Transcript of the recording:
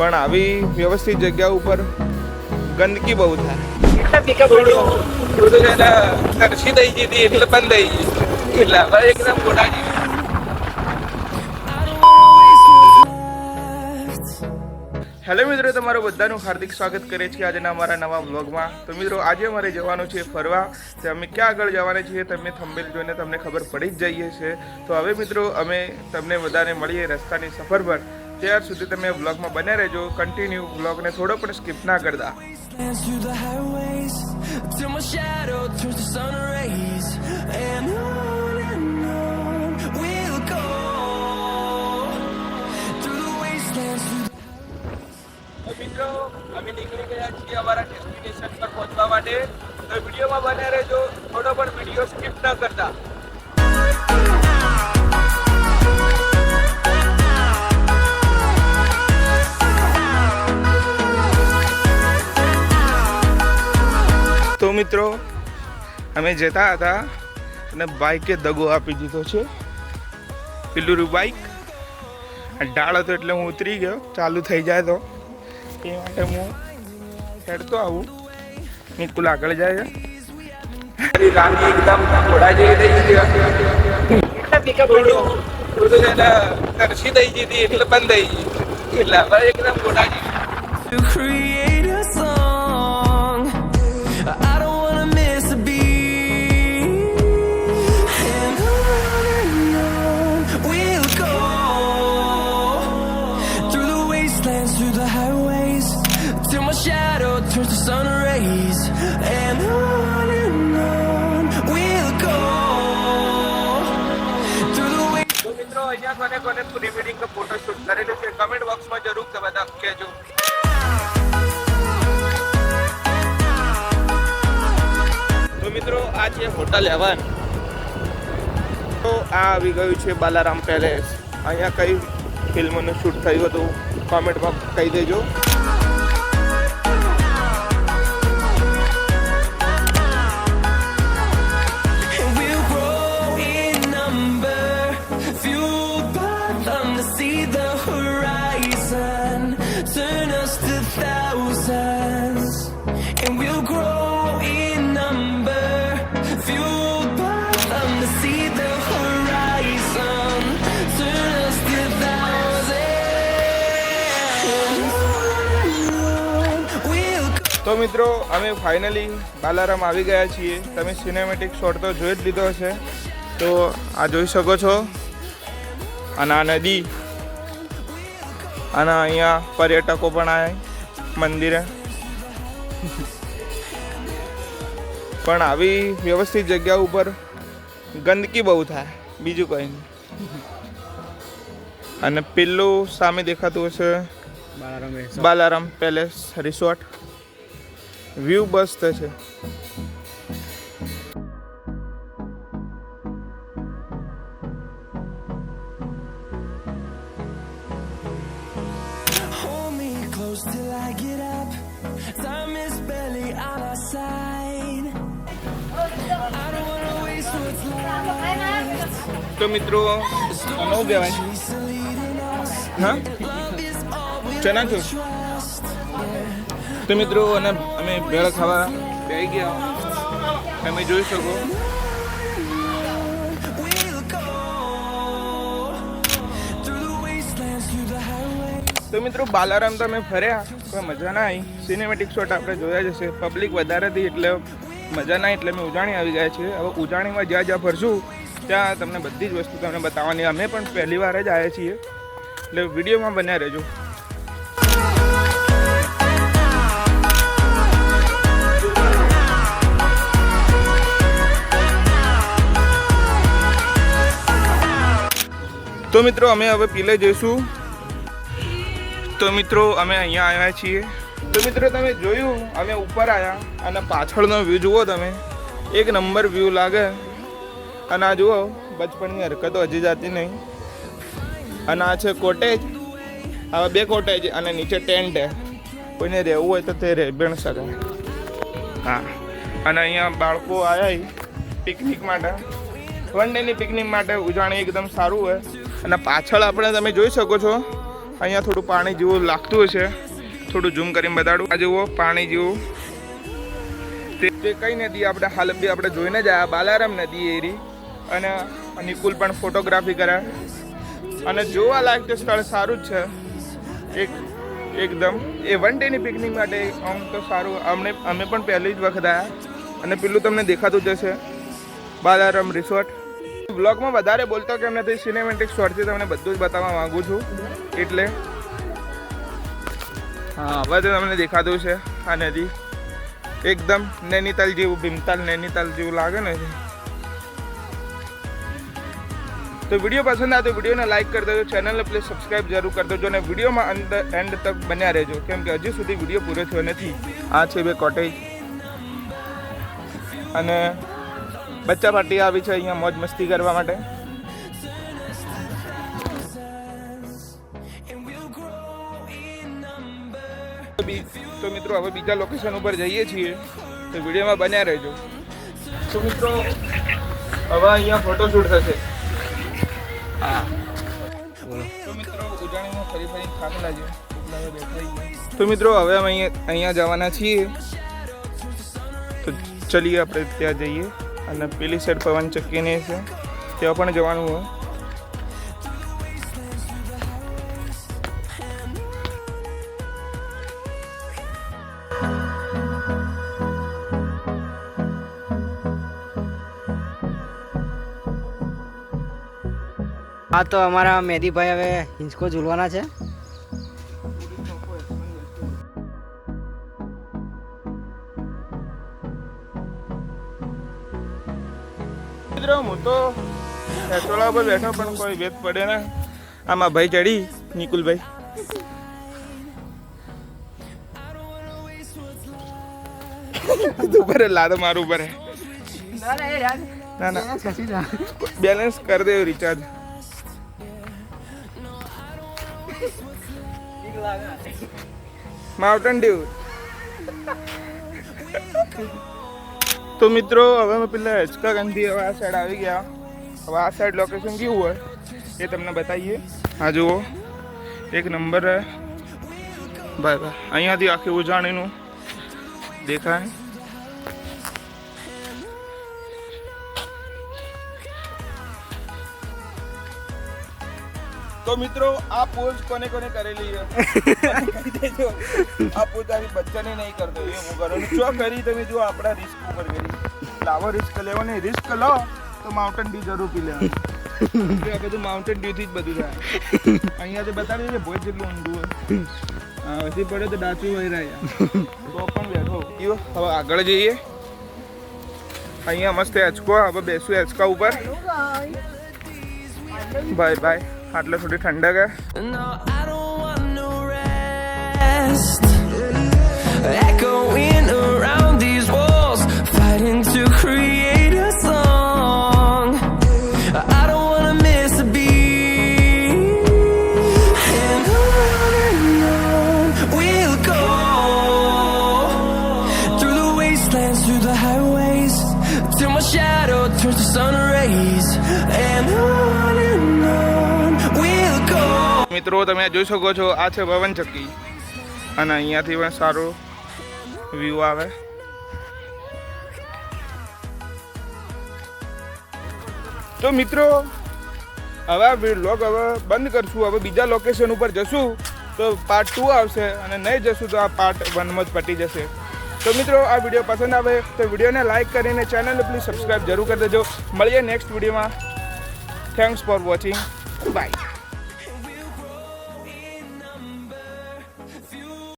પણ આવી વ્યવસ્થિત જગ્યા ઉપર ગંદકી બહુ થાય. હેલો મિત્રો તમારું બધાનું હાર્દિક સ્વાગત કરે છે આજના અમારા નવા બ્લોગમાં તો મિત્રો આજે અમારે જવાનું છે ફરવા. તો અમે ક્યાં આગળ જવાના છીએ તમે થંબેલ જોઈને તમને ખબર પડી જ જઈએ છે. તો હવે મિત્રો અમે તમને બધાને મળીએ રસ્તાની સફર પર. ત્યાર સુધી તમે વ્લોગમાં બને રહેજો કન્ટિન્યુ વ્લોગને થોડો પણ સ્કીપ ના કરતા મિત્રો અમે નીકળી ગયા છીએ અમારા ડેસ્ટિનેશન પર પહોંચવા માટે તો વિડીયોમાં બને રહેજો થોડો પણ વીડિયો સ્કીપ ન કરતા તો મિત્રો અમે જતા હતા અને બાઈકે દગો આપી દીધો છે. પેલું બાઇક બાઈક ડાળ હતો એટલે હું ઉતરી ગયો. ચાલુ થઈ જાય તો. એ માટે હું હેડતો આવું. નિકુલ આગળ જાય છે. રાની એકદમ ઘોડા જેવી થઈ ગઈ તરસી થઈ ગઈ હતી એટલે બંધ થઈ ગઈ. એટલે એકદમ ઘોડા જેવી. અહીંયા કોને કોને પ્રી વેડિંગ ફોટો શૂટ કરેલું છે. કમેન્ટ બોક્સમાં જરૂર બધા કહેજો. તો મિત્રો, આ છે હોટલ હેવન. તો આ આવી ગયું છે બાલારામ પેલેસ. અહીંયા કઈ ફિલ્મનું શૂટ થયું હતું? કોમેન્ટમાં કહી દેજો. તો મિત્રો અમે ફાઇનલી બાલારામ આવી ગયા છીએ. તમે સિનેમેટિક શોટ તો જોઈ જ લીધો હશે. તો આ જોઈ શકો છો. અને આ નદી. અને અહીંયા પર્યટકો પણ આવ્યા મંદિરે. પણ આવી વ્યવસ્થિત જગ્યા ઉપર ગંદકી બહુ થાય બીજું કંઈ નહીં. અને પેલું સામે દેખાતું હશે. બાલારામ પેલેસ રિસોર્ટ વ્યૂ મસ્ત છે Hold me close till I get up. Time is barely on our side. I don't wanna waste what's left. તો મિત્રો આનું કહેવાય. હા ચના. તો મિત્રો અને અમે ભેળ ખાવા બે ગયા. તમે જોઈ શકો. તો મિત્રો બાલારામ તો અમે ફર્યા. પણ મજા ના આવી. સિનેમેટિક શોટ આપણે જોયા જશે પબ્લિક વધારે હતી એટલે મજા ના એટલે અમે ઉજાણી આવી ગયા છીએ. હવે ઉજાણીમાં જ્યાં જ્યાં ફરશું, ત્યાં તમને બધી જ વસ્તુ તમને બતાવવાની. અમે પણ પહેલી વાર જ આવ્યા છીએ. એટલે વિડીયોમાં બન્યા રહેજો. તો મિત્રો, અમે હવે પીલે જઈશું. તો મિત્રો, અમે અહીંયા આવ્યા છીએ. તો મિત્રો, તમે જોયું, અમે ઉપર આવ્યા અને પાછળનો વ્યૂ જુઓ તમે. એક નંબર વ્યૂ લાગે. અને આ જુઓ, બચપણની હરકતો હજી જાતી નહીં. અને આ છે કોટેજ આવા બે કોટેજ અને નીચે ટેન્ટ છે. કોઈને રહેવું હોય તો તે રહે પણ શકે. હા. અને અહીંયા બાળકો આવ્યા પિકનિક માટે. વન ડેની પિકનિક માટે ઉજાણી એકદમ સારું હોય. અને પાછળ આપણે તમે જોઈ શકો છો, અહીંયા થોડું પાણી જેવું લાગતું હશે. થોડું ઝૂમ કરીને બતાડું. આ જુઓ, પાણી જેવું. તે કઈ નદી આપણે હાલ બી આપણે જોઈને જ આવ્યા, બાલારામ નદી એરી. અને નિકુલ પણ ફોટોગ્રાફી કરે. અને જોવા લાયક તો સ્થળ સારું જ છે. એક, એકદમ. એ વન ડેની પિકનિક માટે આમ તો સારું. અમને, અમે પણ પહેલી જ વખત આવ્યા અને પેલું તમને દેખાતું જ હશે. બાલારામ રિસોર્ટ બ્લોગમાં વધારે બોલતો કેમ નથી? સિનેમેટિક શોર્ટથી તમને બધું જ બતાવવા માંગુ છું. એટલે હા તો તમને દેખાતું છે આ નદી. એકદમ નૈનીતાલ જેવું, ભીમતાલ નૈનીતાલ જેવું લાગે ને. તો વીડિયો પસંદ આવે તો વિડીયોને લાઈક કરી દેજો ચેનલને પ્લીઝ સબસ્ક્રાઇબ જરૂર કરી દેજો અને વિડીયોમાં અંદર એન્ડ તક બન્યા રહેજો. કેમ કે હજી સુધી વીડિયો પૂરો થયો નથી. આ છે બે કોટેજ અને બચ્ચા પાર્ટી આવી છે અહીંયા મોજ મસ્તી કરવા માટે. તો મિત્રો હવે બીજા લોકેશન ઉપર જઈએ છીએ. તો વિડીયોમાં બન્યા રહેજો. તો મિત્રો હવે અહીંયા ફોટોશૂટ થશે. હા. તો મિત્રો ઉજાણીમાં ફરી ફરી થાક તો મિત્રો હવે અમે અહીંયા અહીંયા જવાના છીએ. તો ચલીએ આપણે ત્યાં જઈએ. અને પેલી સાઈડ પવન ચક્કીને છે. ત્યાં પણ જવાનું હોય. હા, તો અમારા મેદીભાઈ હવે હિંચકો ઝૂલવાના છે. મિત્રો હું તો પેટ્રોલા પર બેઠો પણ કોઈ ભેદ પડે ને. આમાં ભાઈ ચડી નિકુલભાઈ. ઉપર લાદ મારું ઉપર ના ના બેલેન્સ કરી દેવું રિચાર્જ માઉન્ટેન ડ્યુ તો મિત્રો, હવે અમે પેલા હિચકા ગાંધી હવે આ સાઈડ આવી ગયા. હવે આ સાઈડ લોકેશન કેવું હોય એ તમને બતાવીએ. આ જુઓ. એક નંબર હે. બાય બાય અહીંયાથી આખી ઉજાણીનું દેખાય. તો મિત્રો આ પોઝ કોને કોને કરેલી છે? આ પોઝ આવી બચ્ચાને નહીં કરતો એ હું કરું. ચો કરી તમે જો આપણા રિસ્ક ઉપર કરી. લાવો રિસ્ક લેવો ને રિસ્ક લો તો માઉન્ટેન ડ્યુ જરૂર પી લેવાનું. આ બધું માઉન્ટેન ડ્યુથી જ બધું થાય. તો બતાવી દે ભોજ જેટલું ઊંધું હોય. હજી પડે તો ડાચું હોય રહ્યા તો પણ બેઠો. કયો? હવે આગળ જઈએ. અહીંયા મસ્ત હેચકો હવે બેસું હેચકા ઉપર. બાય બાય આટલે થોડી ઠંડક હે. મિત્રો, તમે જોઈ શકો છો, આ છે પવન ચક્કી. અને અહીંયાથી પણ સારો વ્યૂ આવે. તો મિત્રો, હવે લોગ હવે બંધ કરશું. હવે બીજા લોકેશન ઉપર જશું. તો પાર્ટ ટુ આવશે અને નહીં જશું તો આ પાર્ટ વનમાં જ પટી જશે. તો મિત્રો, આ વીડિયો પસંદ આવે તો વિડીયોને લાઇક કરીને ચેનલને પ્લીઝ સબસ્ક્રાઈબ જરૂર કરી દેજો. મળીએ નેક્સ્ટ વિડીયોમાં થેન્ક્સ ફોર વોચિંગ બાય